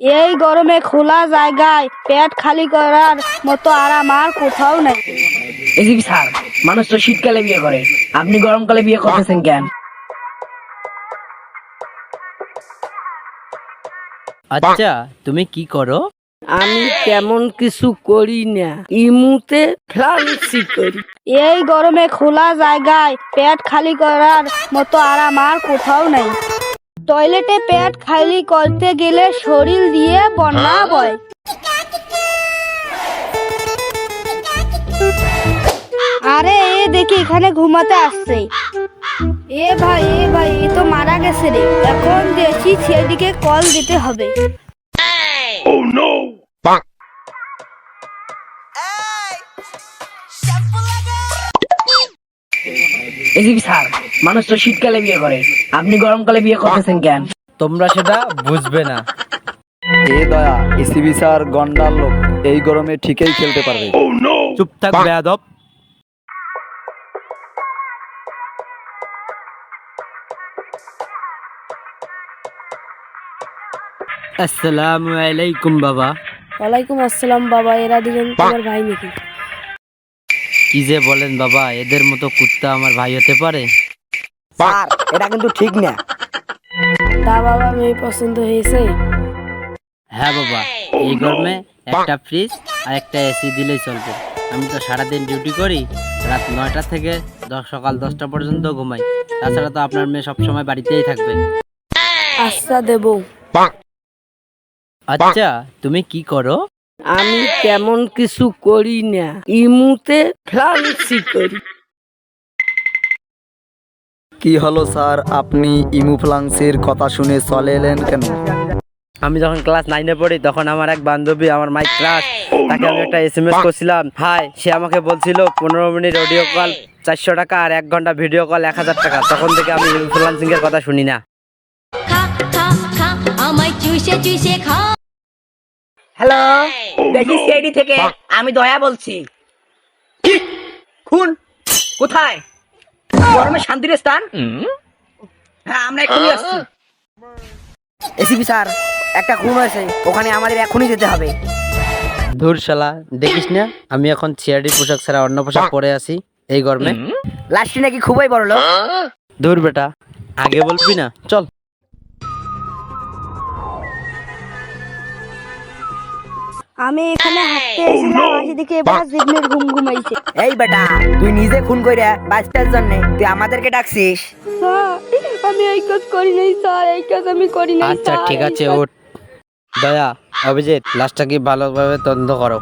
এই গরমে খোলা জায়গায় পেট খালি করার মতো আরাম আর কোথাও নেই। স্যার মানুষ তো শীতকালে বিয়ে করে। আপনি গরমকালে বিয়ে করতেছেন কেন? আচ্ছা তুমি কি করো? আমি তেমন কিছু করি না। ইমুতে ফ্রান্সি করি। এই গরমে খোলা জায়গায় পেট খালি করার মতো আরাম আর কোথাও নেই। টয়লেটে পেট খালি করতে গেলে শরীর দিয়ে বন্যা বয়। আরে এ দেখি এখানে ঘুমাতে আসছে। এ ভাই এ ভাই এ তো মারা গেছে রে। এখন দেখি সেদিকে কল দিতে হবে। এসিপি স্যার মানুষ তো শীতকালে বিয়ে করে। আপনি গরমকালে বিয়ে করতেছেন কেন? তোমরা সেটা বুঝবে না। এ দয়া এসিবি স্যার গন্ডার লোক এই গরমে ঠিকই খেলতে পারবে। চুপ থাক বেয়াদব। আসসালামু আলাইকুম বাবা। ওয়ালাইকুম আসসালাম বাবা। এরা দিলেন তোমার ভাই নাকি? কি যে বলেন বাবা এদের মতো কুত্তা আমার ভাই হতে পারে? স্যার এটা কিন্তু ঠিক না। তা বাবা মেয়ে পছন্দ হয়েছে? হ্যাঁ বাবা এই গরমে একটা ফ্রিজ আর একটা এসি দিলেই চলবে। আমি তো সারাদিন ডিউটি করি রাত নয়টা থেকে দশ সকাল দশটা পর্যন্ত ঘুমাই। তাছাড়া তো আপনার মেয়ে সবসময় বাড়িতেই থাকবে। আচ্ছা দেবো। আচ্ছা তুমি কি করো? আমি তেমন কিছু করি না। ইমুতে ফ্রান্সি করি। কি হলো স্যার? আপনি ইমু ফ্লাংসের কথা শুনে চলে এলেন কেন? আমি যখন ক্লাস নাইনে পড়ি তখন আমার এক বান্ধবী আমার মাই ক্লাস তাকে আমি একটা এস এম এস করছিলাম। হাই সে আমাকে বলছিল পনেরো মিনিট অডিও কল চারশো টাকা আর এক ঘণ্টা ভিডিও কল এক হাজার টাকা। তখন থেকে আমি ইনফ্লুয়েন্সিং এর কথা শুনি না। হ্যালো দেখি সিআইডি থেকে আমি দয়া বলছি? খুন? কোথায়? গরমে শান্তির স্থান? হ্যাঁ আমরা এখনই আসছি। এসিপি স্যার একটা খুন হয়েছে। ওখানে আমাদের এখনই যেতে হবে। ধুর শালা দেখিস না? আমি এখন সিআরডি পোশাক ছাড়া অন্য পোশাক পরে আছি এই গরমে। লাস্টে নাকি খুবই বড় লোক। ধুর বেটা আগে বলবি না? চল। আমি এখানে হাঁটতে এসেছিলাম আসি দেখে এবার জিগনের ঘুম ঘুমাইছে। এই বেটা তুই নিজে খুন কইরা বাঁচতার জন্য তুই আমাদেরকে ডাকছিস? আমি এই কাজ করি নাই স্যার এই কাজ আমি করি নাই আচ্ছা ঠিক আছে ওঠ। দয়া অভিজিৎ লাস্টটা কি ভালোভাবে তদন্ত করো।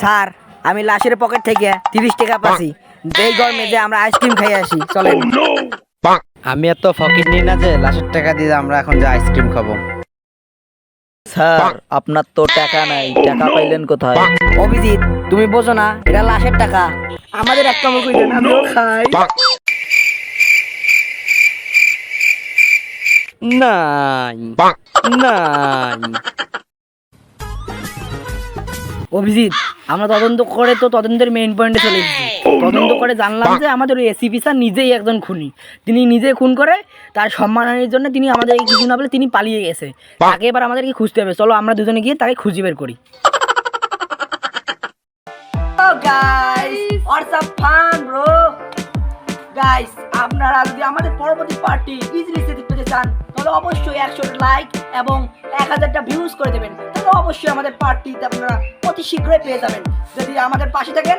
স্যার আমি লাশের পকেট থেকে তিরিশ টাকা পাচ্ছি। এই গরমে যে আমরা আইসক্রিম খাই আসি চলেন। আমি এত ফকির নিই না যে লাশের টাকা দিয়ে আমরা এখন যে আইসক্রিম খাব। স্যার আপনার তো টাকা নাই। টাকা পাইলেন কোথায়? অভিজিৎ তুমি বোঝো না এটা লাশের টাকা। আমাদের এক কামড় করে দেন আমিও খাই। নাই। নাই। অভিজিৎ আমরা তদন্ত করে তো তদন্তের মেইন পয়েন্টে চলে এসেছি। তদন্ত করে জানলাম যে আমাদের ওই এসিপি স্যার নিজেই একজন খুনি। তিনি নিজে খুন করে তার সম্মানের জন্য তিনি আমাদের কিছু না বলে তিনি পালিয়ে গেছে। তাকে এবার আমাদেরকে খুঁজতে হবে। চলো আমরা দুজনে গিয়ে তাকে খুঁজে বের করি। গাইস আপনারা যদি আমাদের পরবর্তী পার্টি ইজিলি সেটি পেতে চান, তাহলে অবশ্যই একশো লাইক এবং এক হাজারটা ভিউজ করে দেবেন। তাহলে অবশ্যই আমাদের পার্টিতে আপনারা অতি শীঘ্রই পেয়ে যাবেন। যদি আমাদের পাশে থাকেন